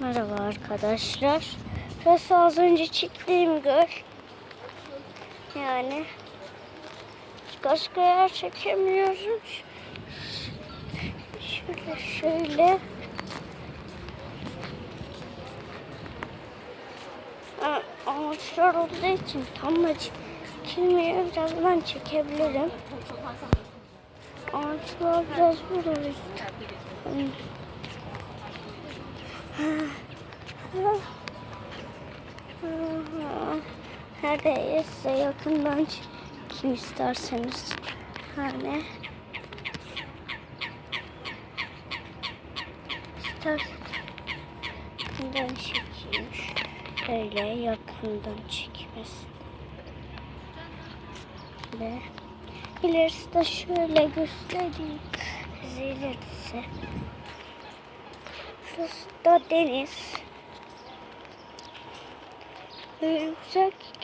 Merhaba arkadaşlar. Burası az önce çıktığım göl. Yani başka yer çekemiyorum. Şöyle şöyle. Ağaçlar olduğu için tam da çekilmiyor. Birazdan çekebilirim. Ağaçlar biraz burada Size yakından çekeyim isterseniz. Hani yakından çekeyim. Şöyle yakından çekmesi. Ve ilerisi de şöyle göstereyim. Size ilerisi. Şurası da deniz. Ki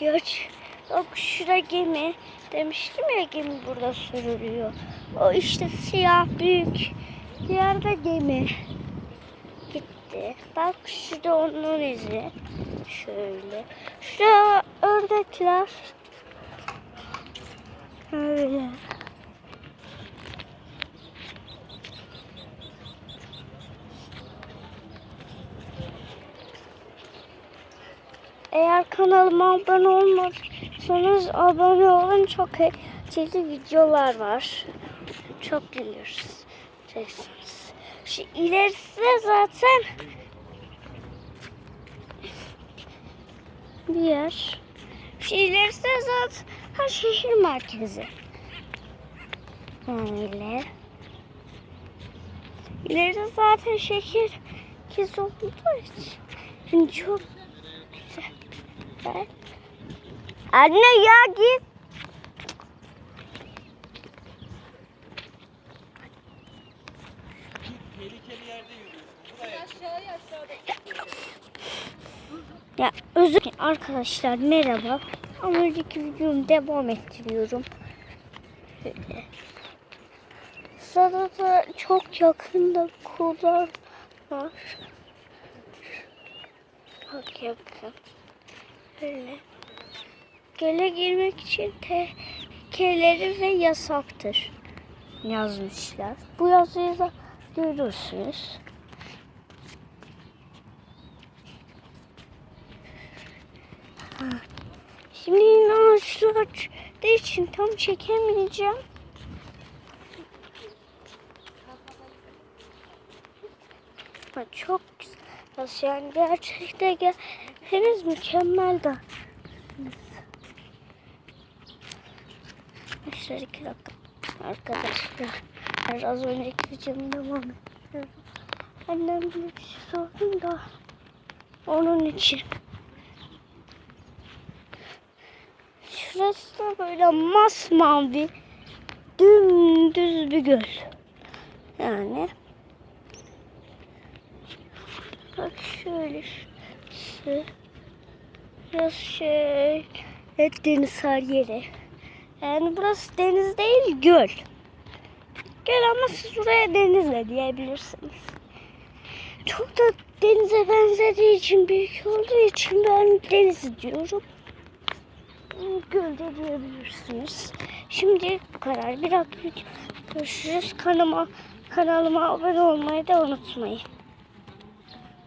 göç. Bak şurada gemi. Demiştim ya gemi burada sürülüyor. O işte siyah büyük. Yerde gemi. Gitti. Bak şurada onun izi. Şöyle. Şurada ördekler. Kanalıma abone olmadıysanız abone olun. Çok eğlenceli videolar var. Çok gülüyoruz. Şu ilerisi zaten bir yer. Şu ilerisi zaten ha, şehir merkezi. Böyle. İleride zaten şehir merkezi olduğu çok. Ben... Anne ya git. Ya özür dilerim arkadaşlar merhaba. Ama önceki videomu devam ettiriyorum. Şöyle. Sırada da çok yakında kullar var. Çok yakın. Böyle. Göle girmek için tehlikeleri ve yasaktır yazmışlar. Bu yazıyı da görürsünüz. Şimdi yine ağaçlar için tam çekemeyeceğim. Çok Nasıl Yani gerçekten gel henüz mükemmel de. Arkadaşlar iki dakika. Arkadaşlar az önceki videomu devam ediyorum. Annem bir şey sordum da onun için. Şurası da böyle masmavi dümdüz bir göl. Yani bak şöyle şurası biraz şöyle deniz her yeri. Yani burası deniz değil göl. Göl ama siz buraya denizle diyebilirsiniz. Çok da denize benzediği için büyük olduğu için ben deniz diyorum gölde diyebilirsiniz. Şimdi bu kadar. Bir dakika görüşürüz. Kanalıma, kanalıma abone olmayı da unutmayın.